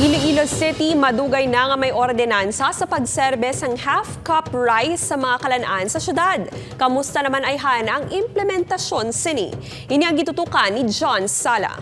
Iloilo City, madugay na nga may ordinansa sa pagserbe ng half-cup rice sa mga kalanaan sa syudad. Kamusta naman ay hana ang implementasyon sini? Ini ang gitutukan ni John Sala.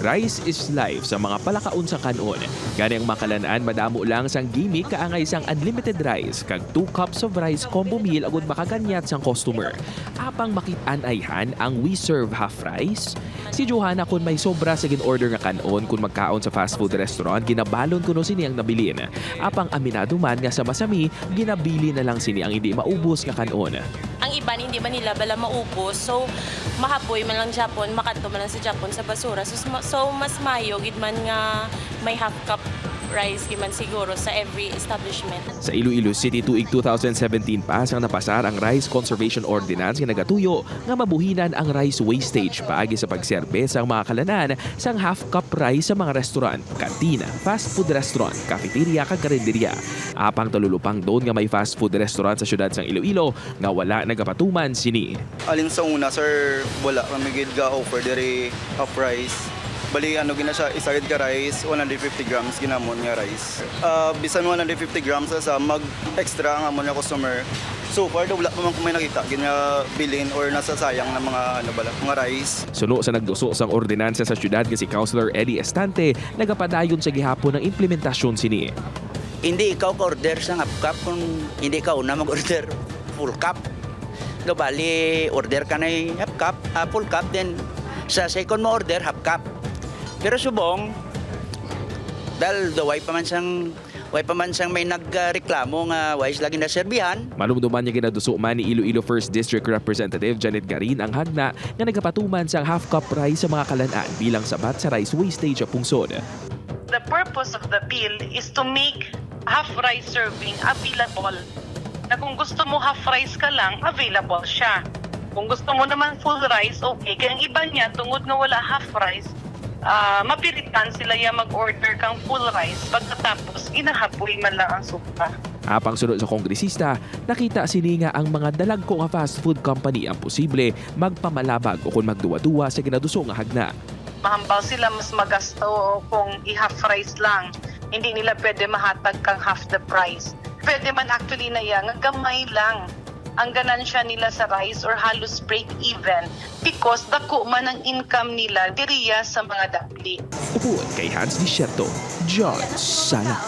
Rice is life sa mga palakaon sa kanon. Gani ang makalanaan madamo lang sang gimmick kaangay sang unlimited rice kag 2 cups of rice combo meal agud makaganyat sang customer. Apang makit-an ayhan ang we serve half rice. Si Johanna kun may sobra sa gin-order nga kanon kun magkaon sa fast food restaurant ginabalon kuno sini ang nabilin. Apang aminado man nga sa masami ginabili na lang sini ang hindi maubos nga kanon. ang iban hindi man nila bala maubos so mahapoy man lang Japon makadto man lang sa Japon sa basura so, so mas mayo gid man nga may half cup rice gid man siguro sa every establishment Sa Iloilo City tuig 2017 pa sang napasar ang Rice Conservation Ordinance nga nagatuyo nga mabuhinan ang rice wastage paagi sa pagserbe sang mga kalanan sang half cup rice sa mga restaurant, kantina, fast food restaurant, cafeteria kag karinderya. Apang talulupang doon nga may fast food restaurant sa syudad sang Iloilo nga wala nagapatuman sini. Alin sa una, sir, wala kami gid ga offer diri half rice. Bali ano gina siya, isa gid ka rice, 150 grams ginamon nga rice. Ah, bisan 150 grams sa mag extra ang amon nga customer. So far, wala pa man kumay nakita ginya bilin or nasa sayang na mga ano bala, mga rice. Suno sa nagduso sang ordinansa sa syudad nga si Councilor Eddie Estante nagapadayon sa gihapon ng implementasyon sini. hindi ikaw ka-order sa half cup kung hindi ka una mag-order full cup. No, bali, order ka na yung half cup, ah, full cup, then sa second mo order, half cup. Pero subong, dahil daway pa man siyang way pa man siyang may nagreklamo nga wais lagi na serbihan, Malumduman niya ginaduso man ni Iloilo 1st District Representative Janet Garin ang hagna nga nagapatuman sang half cup rice sa mga kalanaan bilang sabat sa rice wastage sa pungsod. the purpose of the bill is to make half rice serving available. Na kung gusto mo half rice ka lang, available siya. Kung gusto mo naman full rice, okay. Kaya ang iba niya, tungod nga wala half rice, ah mapilitan sila ya mag-order kang full rice pagkatapos inahapoy man lang ang supa. Apang sunod sa kongresista, nakita sini nga ang mga dalagko nga fast food company ang posible magpamalabag o kung magduwa-duwa sa ginaduso nga hagna. mahambaw sila mas magasto kung i-half price lang. Hindi nila pwede mahatag kang half the price. Pwede man actually na yan, gamay lang ang ganansya nila sa rice or halos break even because dako man ang income nila diriya sa mga dapli. Upuan kay Hans Disherto, John Sala.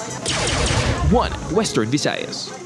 1. Western Visayas.